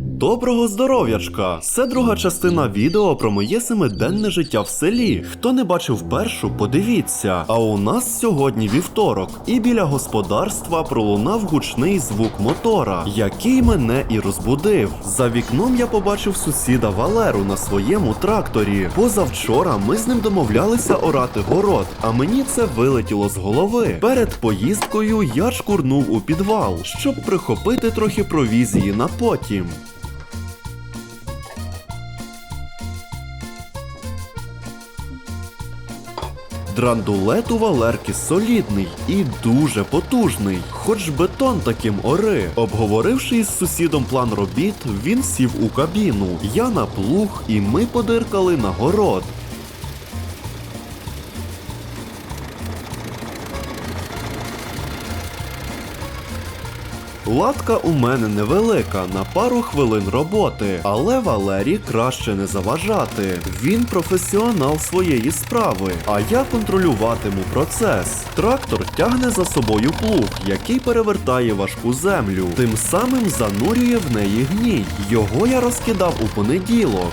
Доброго здоров'ячка! Це друга частина відео про моє семиденне життя в селі. Хто не бачив першу, подивіться. А у нас сьогодні вівторок, і біля господарства пролунав гучний звук мотора, який мене і розбудив. За вікном я побачив сусіда Валеру на своєму тракторі. Позавчора ми з ним домовлялися орати город, а мені це вилетіло з голови. Перед поїздкою я шкурнув у підвал, щоб прихопити трохи провізії на потім. Драндулет у Валерки солідний і дуже потужний, хоч бетон таким ори. Обговоривши із сусідом план робіт, він сів у кабіну. Я на плуг, і ми подиркали на город. Латка у мене невелика на пару хвилин роботи, але Валерій краще не заважати. Він професіонал своєї справи, а я контролюватиму процес. Трактор тягне за собою плуг, який перевертає важку землю, тим самим занурює в неї гній. Його я розкидав у понеділок.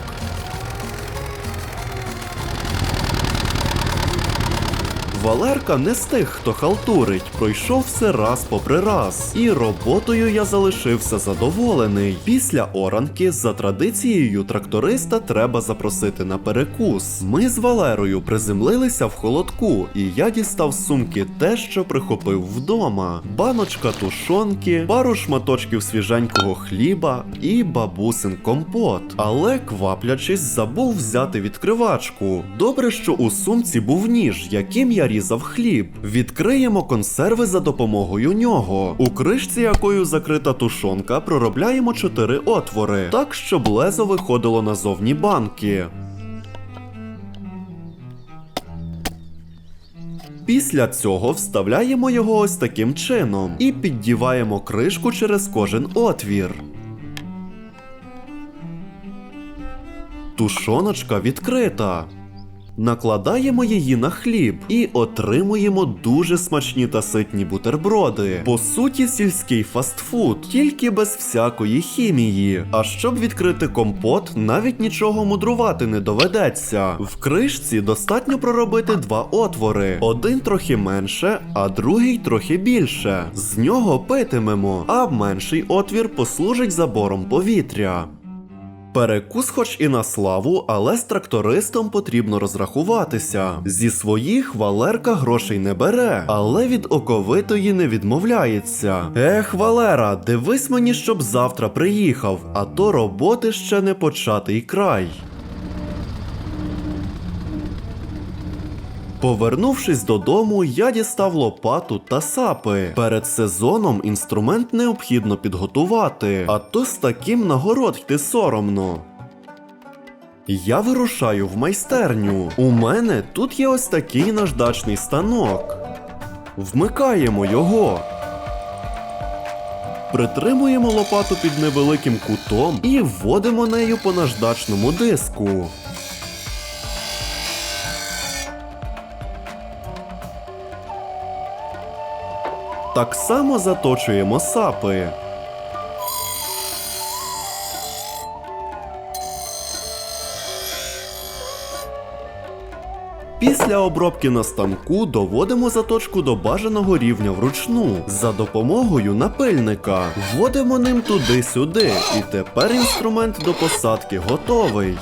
Валерка не з тих, хто халтурить, пройшов все раз попри раз, і роботою я залишився задоволений. Після оранки за традицією тракториста треба запросити на перекус. Ми з Валерою приземлилися в холодку, і я дістав з сумки те, що прихопив вдома: баночка тушонки, пару шматочків свіженького хліба і бабусин компот. Але кваплячись, забув взяти відкривачку. Добре, що у сумці був ніж, яким я різав хліб. Відкриємо консерви за допомогою нього. У кришці, якою закрита тушонка, проробляємо чотири отвори, так щоб лезо виходило назовні банки. Після цього вставляємо його ось таким чином і піддіваємо кришку через кожен отвір. Тушоночка відкрита. Накладаємо її на хліб і отримуємо дуже смачні та ситні бутерброди. По суті, сільський фастфуд, тільки без всякої хімії. А щоб відкрити компот, навіть нічого мудрувати не доведеться. В кришці достатньо проробити два отвори: один трохи менше, а другий трохи більше. З нього питимемо, а менший отвір послужить забором повітря. Перекус хоч і на славу, але з трактористом потрібно розрахуватися. Зі своїх Валерка грошей не бере, але від оковитої не відмовляється. Ех, Валера, дивись мені, щоб завтра приїхав, а то роботи ще не початий край. Повернувшись додому, я дістав лопату та сапи. Перед сезоном інструмент необхідно підготувати, а то з таким на город йти соромно. Я вирушаю в майстерню. У мене тут є ось такий наждачний станок. Вмикаємо його. Притримуємо лопату під невеликим кутом і вводимо нею по наждачному диску. Так само заточуємо сапи. Після обробки на станку доводимо заточку до бажаного рівня вручну за допомогою напильника. Вводимо ним туди-сюди, і тепер інструмент до посадки готовий.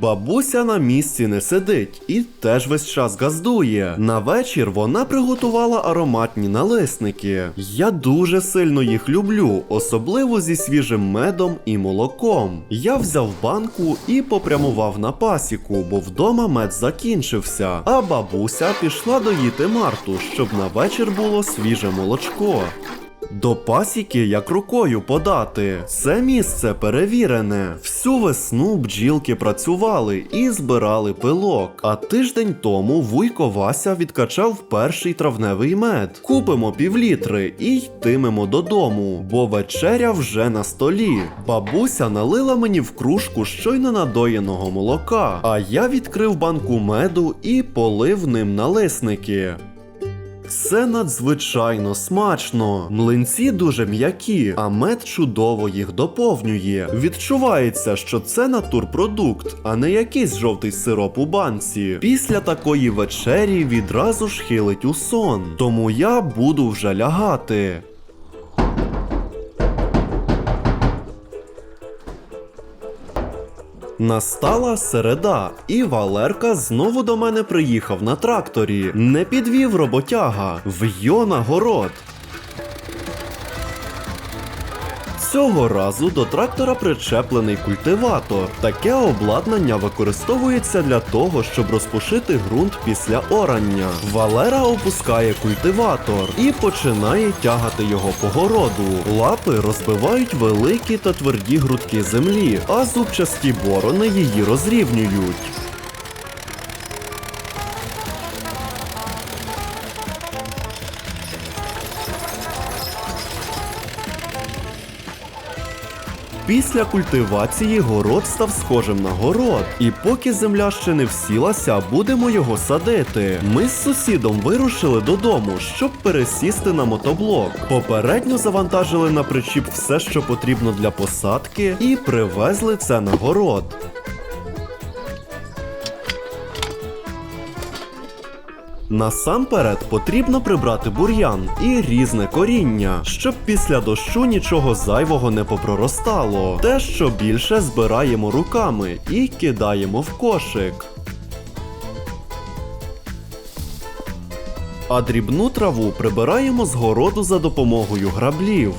Бабуся на місці не сидить і теж весь час газдує. На вечір вона приготувала ароматні налисники. Я дуже сильно їх люблю, особливо зі свіжим медом і молоком. Я взяв банку і попрямував на пасіку, бо вдома мед закінчився. А бабуся пішла доїти Марту, щоб на вечір було свіже молочко. До пасіки як рукою подати. Це місце перевірене. Всю весну бджілки працювали і збирали пилок. А тиждень тому вуйко Вася відкачав перший травневий мед. Купимо півлітри і йтимемо додому, бо вечеря вже на столі. Бабуся налила мені в кружку щойно надоєного молока, а я відкрив банку меду і полив ним налисники. Це надзвичайно смачно. Млинці дуже м'які, а мед чудово їх доповнює. Відчувається, що це натурпродукт, а не якийсь жовтий сироп у банці. Після такої вечері відразу ж хилить у сон. Тому я буду вже лягати. Настала середа, і Валерка знову до мене приїхав на тракторі. Не підвів роботяга, в'йо на город. Цього разу до трактора причеплений культиватор. Таке обладнання використовується для того, щоб розпушити ґрунт після орання. Валера опускає культиватор і починає тягати його по городу. Лапи розбивають великі та тверді грудки землі, а зубчасті борони її розрівнюють. Після культивації город став схожим на город, і поки земля ще не всілася, будемо його садити. Ми з сусідом вирушили додому, щоб пересісти на мотоблок. Попередньо завантажили на причіп все, що потрібно для посадки, і привезли це на город. Насамперед потрібно прибрати бур'ян і різне коріння, щоб після дощу нічого зайвого не попроростало. Те, що більше збираємо руками і кидаємо в кошик. А дрібну траву прибираємо з городу за допомогою граблів.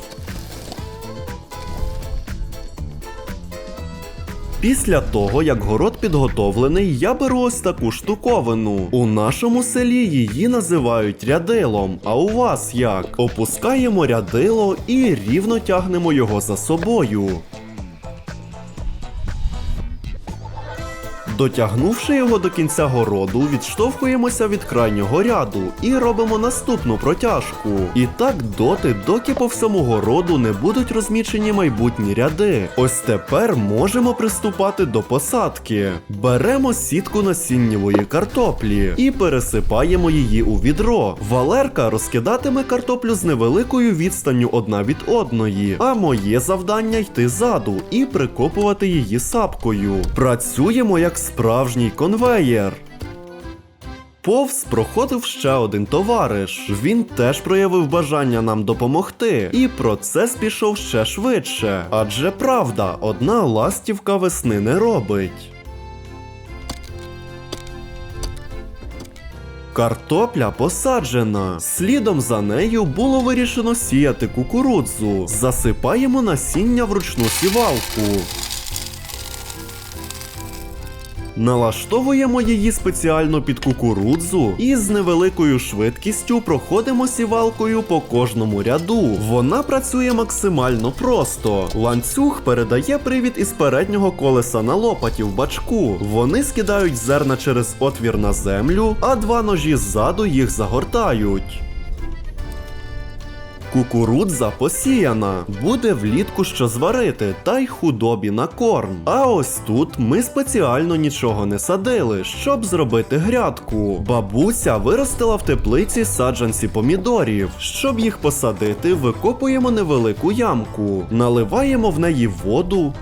Після того, як город підготовлений, я беру ось таку штуковину. У нашому селі її називають рядилом. А у вас як? Опускаємо рядило і рівно тягнемо його за собою. Дотягнувши його до кінця городу, відштовхуємося від крайнього ряду і робимо наступну протяжку. І так доти, доки по всьому городу не будуть розмічені майбутні ряди. Ось тепер можемо приступати до посадки. Беремо сітку насіннєвої картоплі і пересипаємо її у відро. Валерка розкидатиме картоплю з невеликою відстанню одна від одної, а моє завдання йти ззаду і прикопувати її сапкою. Працюємо як справжній конвеєр. Повз проходив ще один товариш. Він теж проявив бажання нам допомогти, і процес пішов ще швидше. Адже правда, одна ластівка весни не робить. Картопля посаджена. Слідом за нею було вирішено сіяти кукурудзу. Засипаємо насіння в ручну сівалку. Налаштовуємо її спеціально під кукурудзу і з невеликою швидкістю проходимо сівалкою по кожному ряду. Вона працює максимально просто. Ланцюг передає привід із переднього колеса на лопаті в бачку. Вони скидають зерна через отвір на землю, а два ножі ззаду їх загортають. Кукурудза посіяна, буде влітку що зварити, та й худобі на корм. А ось тут ми спеціально нічого не садили, щоб зробити грядку. Бабуся виростила в теплиці саджанці помідорів. Щоб їх посадити, викопуємо невелику ямку, наливаємо в неї воду,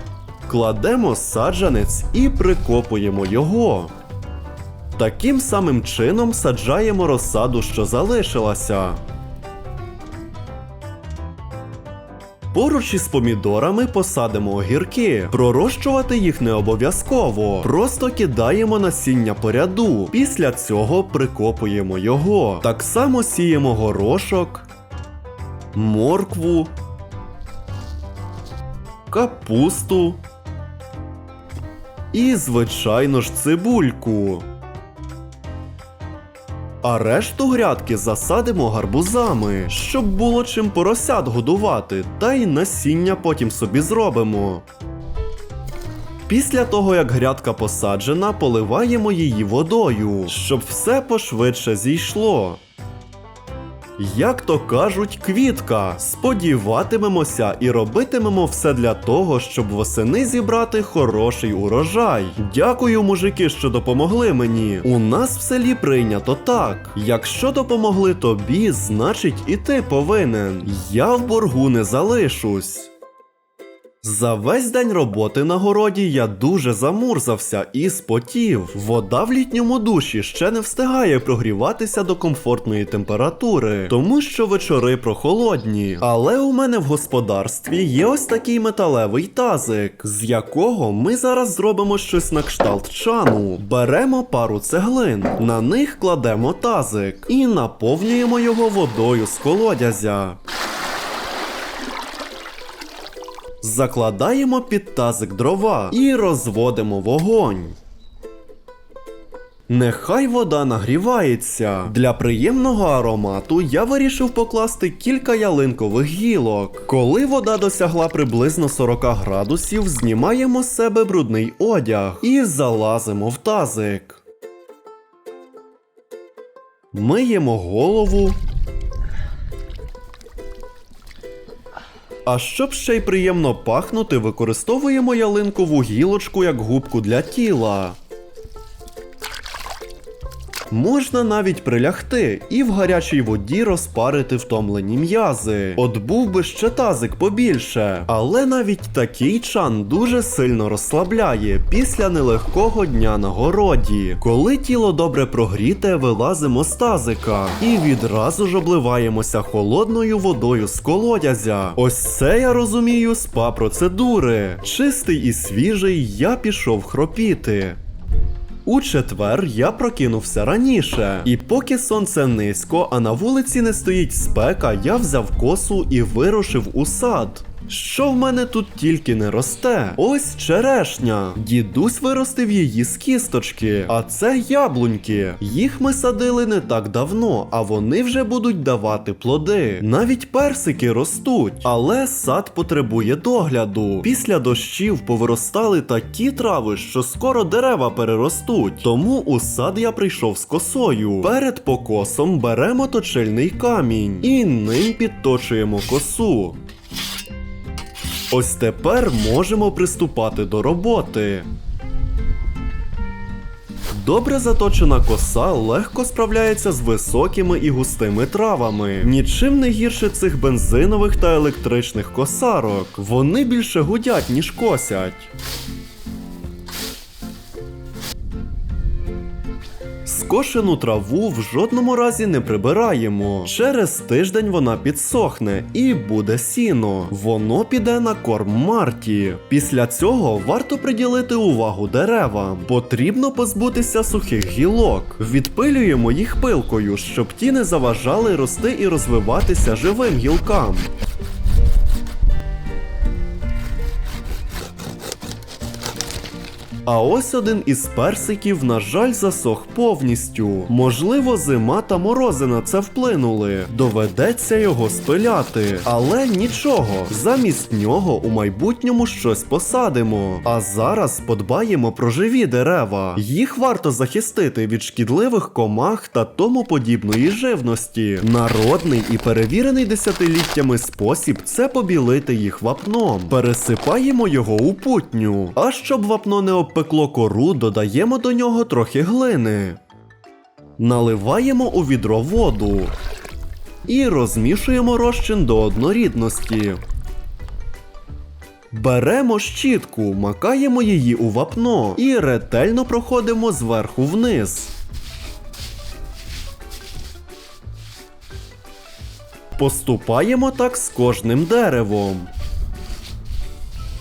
кладемо саджанець і прикопуємо його. Таким самим чином саджаємо розсаду, що залишилася. Поруч із помідорами посадимо огірки. Пророщувати їх не обов'язково. Просто кидаємо насіння по ряду. Після цього прикопуємо його. Так само сіємо горошок, моркву, капусту і, звичайно ж, цибульку. А решту грядки засадимо гарбузами, щоб було чим поросят годувати, та й насіння потім собі зробимо. Після того, як грядка посаджена, поливаємо її водою, щоб все пошвидше зійшло. Як то кажуть, квітка. Сподіватимемося і робитимемо все для того, щоб восени зібрати хороший урожай. Дякую, мужики, що допомогли мені. У нас в селі прийнято так. Якщо допомогли тобі, значить і ти повинен. Я в боргу не залишусь. За весь день роботи на городі я дуже замурзався і спотів. Вода в літньому душі ще не встигає прогріватися до комфортної температури, тому що вечори прохолодні. Але у мене в господарстві є ось такий металевий тазик, з якого ми зараз зробимо щось на кшталт чану. Беремо пару цеглин, на них кладемо тазик і наповнюємо його водою з колодязя. Закладаємо під тазик дрова і розводимо вогонь. Нехай вода нагрівається. Для приємного аромату я вирішив покласти кілька ялинкових гілок. Коли вода досягла приблизно 40 градусів, знімаємо з себе брудний одяг і залазимо в тазик. Миємо голову, А щоб ще й приємно пахнути, використовуємо ялинкову гілочку як губку для тіла. Можна навіть прилягти і в гарячій воді розпарити втомлені м'язи. От був би ще тазик побільше. Але навіть такий чан дуже сильно розслабляє після нелегкого дня на городі. Коли тіло добре прогріте, вилазимо з тазика і відразу ж обливаємося холодною водою з колодязя. Ось це я розумію спа процедури. Чистий і свіжий я пішов хропіти. У четвер я прокинувся раніше, і поки сонце низько, а на вулиці не стоїть спека, я взяв косу і вирушив у сад. Що в мене тут тільки не росте? Ось черешня. Дідусь виростив її з кісточки, а це яблуньки. Їх ми садили не так давно, а вони вже будуть давати плоди. Навіть персики ростуть, але сад потребує догляду. Після дощів повиростали такі трави, що скоро дерева переростуть. Тому у сад я прийшов з косою. Перед покосом беремо точильний камінь і ним підточуємо косу. Ось тепер можемо приступати до роботи. Добре заточена коса легко справляється з високими і густими травами. Нічим не гірше цих бензинових та електричних косарок. Вони більше гудять, ніж косять. Скошену траву в жодному разі не прибираємо. Через тиждень вона підсохне і буде сіно. Воно піде на корм Марті. Після цього варто приділити увагу деревам. Потрібно позбутися сухих гілок. Відпилюємо їх пилкою, щоб ті не заважали рости і розвиватися живим гілкам. А ось один із персиків, на жаль, засох повністю. Можливо, зима та морози на це вплинули. Доведеться його спиляти. Але нічого, замість нього у майбутньому щось посадимо. А зараз подбаємо про живі дерева. Їх варто захистити від шкідливих комах та тому подібної живності. Народний і перевірений десятиліттями спосіб це побілити їх вапном. Пересипаємо його у путню. А щоб вапно не обпекло кору, додаємо до нього трохи глини. Наливаємо у відро воду. І розмішуємо розчин до однорідності. Беремо щітку, макаємо її у вапно і ретельно проходимо зверху вниз. Поступаємо так з кожним деревом.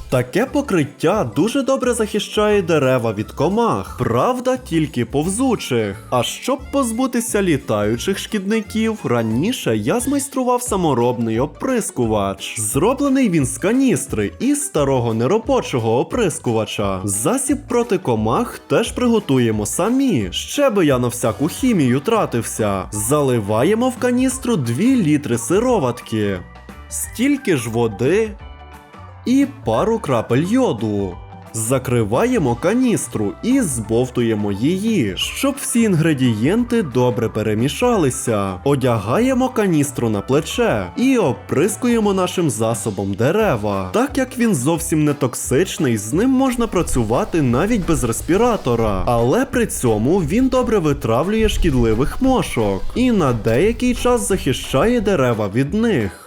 Таке покриття дуже добре захищає дерева від комах, правда, тільки повзучих. А щоб позбутися літаючих шкідників, раніше я змайстрував саморобний оприскувач. Зроблений він з каністри і старого неробочого оприскувача. Засіб проти комах теж приготуємо самі. Ще би я на всяку хімію тратився. Заливаємо в каністру 2 літри сироватки. Стільки ж води і пару крапель йоду. Закриваємо каністру і збовтуємо її, щоб всі інгредієнти добре перемішалися. Одягаємо каністру на плече і оприскуємо нашим засобом дерева. Так як він зовсім не токсичний, з ним можна працювати навіть без респіратора, але при цьому він добре витравлює шкідливих мошок і на деякий час захищає дерева від них.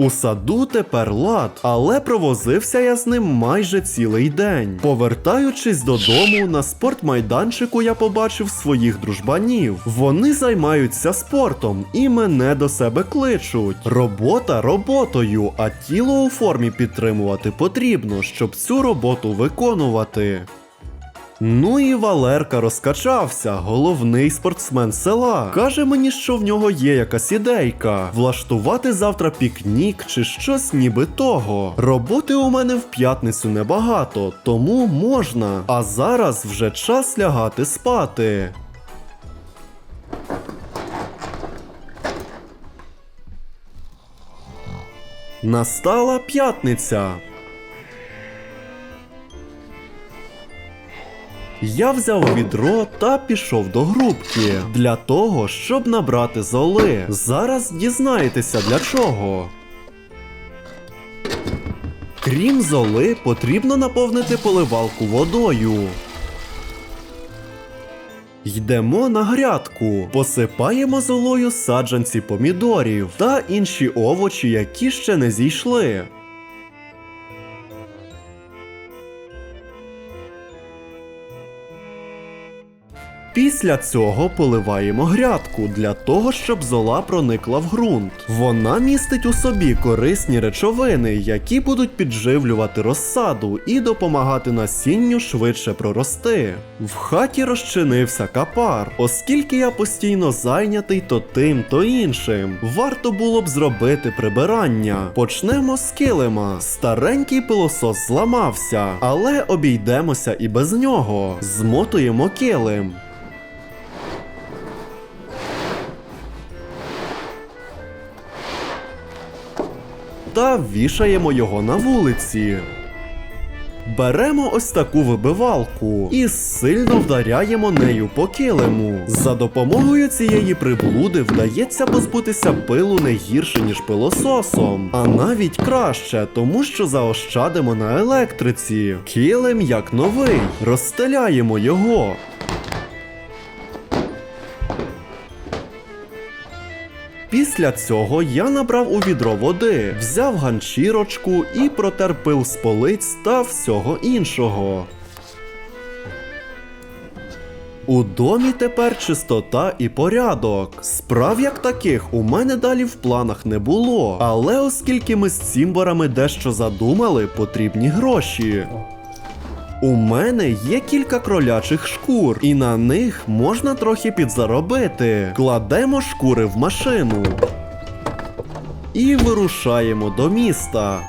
У саду тепер лад, але провозився я з ним майже цілий день. Повертаючись додому, на спортмайданчику я побачив своїх дружбанів. Вони займаються спортом і мене до себе кличуть. Робота роботою, а тіло у формі підтримувати потрібно, щоб цю роботу виконувати. Ну і Валерка розкачався, головний спортсмен села. Каже мені, що в нього є якась ідейка влаштувати завтра пікнік чи щось ніби того. Роботи у мене в п'ятницю небагато, тому можна. А зараз вже час лягати спати. Настала п'ятниця. Я взяв відро та пішов до грубки для того, щоб набрати золи. Зараз дізнаєтеся для чого. Крім золи, потрібно наповнити поливалку водою. Йдемо на грядку, посипаємо золою саджанці помідорів та інші овочі, які ще не зійшли. Після цього поливаємо грядку для того, щоб зола проникла в ґрунт. Вона містить у собі корисні речовини, які будуть підживлювати розсаду і допомагати насінню швидше прорости. В хаті розчинився капар, оскільки я постійно зайнятий то тим, то іншим. Варто було б зробити прибирання. Почнемо з килима. Старенький пилосос зламався, але обійдемося і без нього. Змотуємо килим. Та вішаємо його на вулиці. Беремо ось таку вибивалку і сильно вдаряємо нею по килиму. За допомогою цієї приблуди вдається позбутися пилу не гірше, ніж пилососом, а навіть краще, тому що заощадимо на електриці. Килим як новий, розстеляємо його. Після цього я набрав у відро води, взяв ганчірочку і протер пил з полиць та всього іншого. У домі тепер чистота і порядок. Справ як таких у мене далі в планах не було. Але оскільки ми з цімборами дещо задумали, потрібні гроші. У мене є кілька кролячих шкур, і на них можна трохи підзаробити. Кладемо шкури в машину. І вирушаємо до міста.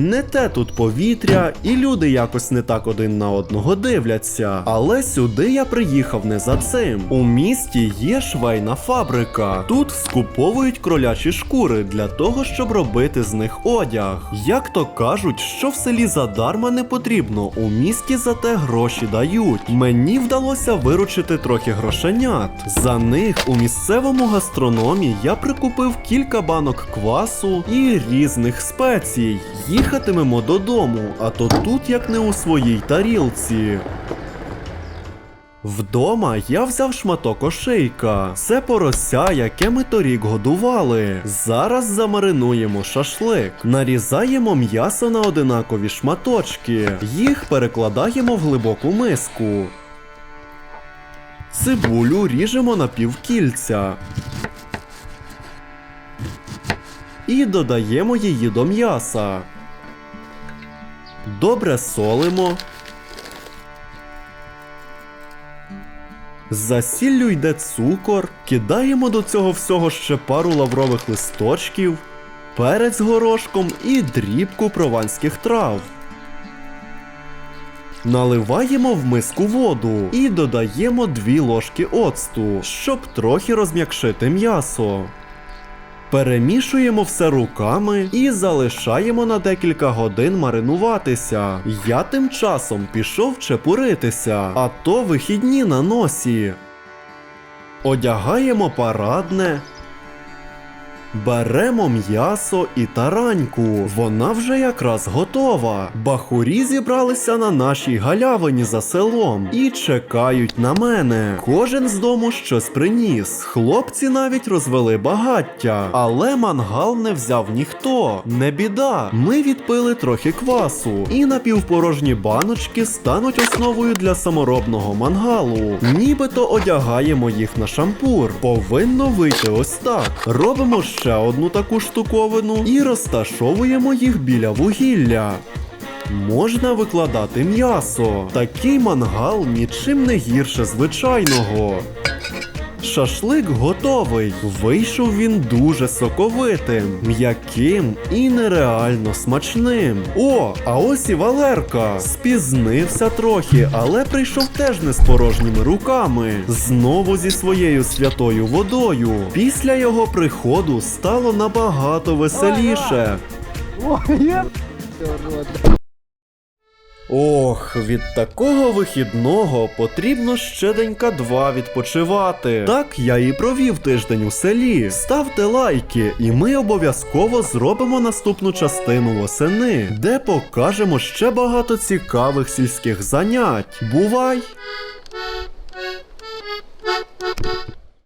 Не те тут повітря, і люди якось не так один на одного дивляться. Але сюди я приїхав не за цим. У місті є швейна фабрика. Тут скуповують кролячі шкури для того, щоб робити з них одяг. Як то кажуть, що в селі задарма не потрібно, у місті зате гроші дають. Мені вдалося виручити трохи грошенят. За них у місцевому гастрономі я прикупив кілька банок квасу і різних спецій. Їхатимемо додому, а то тут як не у своїй тарілці. Вдома я взяв шматок ошейка. Це порося, яке ми торік годували. Зараз замаринуємо шашлик, нарізаємо м'ясо на одинакові шматочки. Їх перекладаємо в глибоку миску. Цибулю ріжемо на півкільця. І додаємо її до м'яса. Добре солимо. За сіллю йде цукор, кидаємо до цього всього ще пару лаврових листочків, перець горошком і дрібку прованських трав. Наливаємо в миску воду і додаємо 2 ложки оцту, щоб трохи розм'якшити м'ясо. Перемішуємо все руками і залишаємо на декілька годин маринуватися. Я тим часом пішов чепуритися, а то вихідні на носі. Одягаємо парадне. Беремо м'ясо і тараньку. Вона вже якраз готова. Бахурі зібралися на нашій галявині за селом і чекають на мене. Кожен з дому щось приніс. Хлопці навіть розвели багаття, але мангал не взяв ніхто. Не біда. Ми відпили трохи квасу, і напівпорожні баночки стануть основою для саморобного мангалу. Нібито одягаємо їх на шампур. Повинно вийти ось так. Робимо ще одну таку штуковину і розташовуємо їх біля вугілля. Можна викладати м'ясо. Такий мангал нічим не гірше звичайного. Шашлик готовий. Вийшов він дуже соковитим, м'яким і нереально смачним. О, а ось і Валерка. Спізнився трохи, але прийшов теж не з порожніми руками. Знову зі своєю святою водою. Після його приходу стало набагато веселіше. Ой. Ох, від такого вихідного потрібно ще денька два відпочивати. Так я і провів тиждень у селі. Ставте лайки, і ми обов'язково зробимо наступну частину восени, де покажемо ще багато цікавих сільських занять. Бувай!